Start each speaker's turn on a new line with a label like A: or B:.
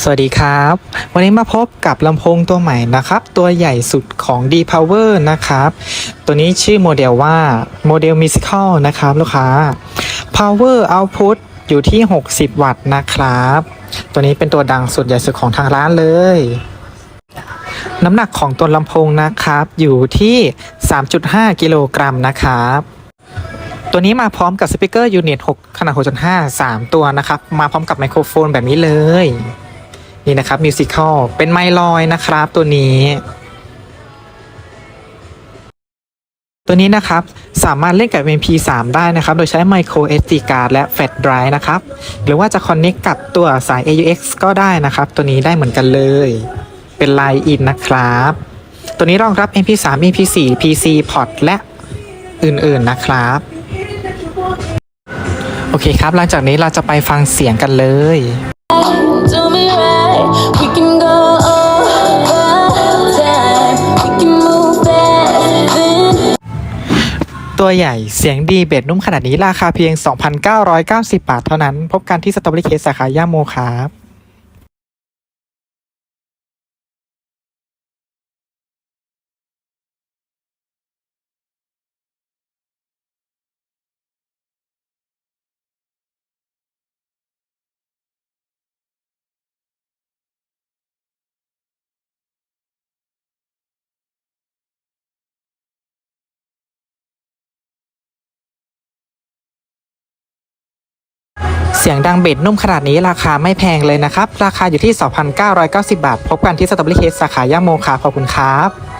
A: สวัสดีครับ วันนี้มาพบกับลำโพงตัวใหม่นะครับ ตัวใหญ่สุดของ D Power นะครับ ตัวนี้ชื่อโมเดลว่าโมเดล Musical นะครับลูกค้า Power Output อยู่ที่ 60 วัตต์นะครับ ตัวนี้เป็นตัวดังสุดใหญ่สุดของทางร้านเลย น้ำหนักของตัวลำโพงนะครับ อยู่ที่ 3.5 กิโลกรัมนะครับตัวนี้มาพร้อมกับสปีกเกอร์ยูนิต6ขนาด 6.5 3 ตัวนะครับ มาพร้อมกับไมโครโฟนแบบนี้เลย นี่นะครับมิวสิคอลเป็นไมลอยนะครับตัวนี้ ตัวนี้นะครับสามารถเล่นกับ MP3 ได้นะครับ โดยใช้ Micro SD card และ Flash Drive นะครับ หรือว่าจะ Connect กับตัวสาย AUX ก็ได้นะครับ ตัวนี้ได้เหมือนกันเลย เป็น Line in นะครับ ตัวนี้รองรับ MP3 MP4 PC Port และอื่นๆนะครับโอเคครับ หลังจากนี้เราจะไปฟังเสียงกันเลย ตัวใหญ่เสียงดีเบสนุ่มขนาดนี้ราคาเพียง 2,990 บาทเท่านั้น พบกันที่สตรอเบอรี่เคสสาขาย่าโมครับ สียงดังเบ็ดนุ่มขนาดนี้ราคาไม่แพงเลยนะครับ ราคาอยู่ที่ 2,990 บาท พบกันที่สตอเบอรี่เคสสาขาย่าโมคาขอบคุณครับ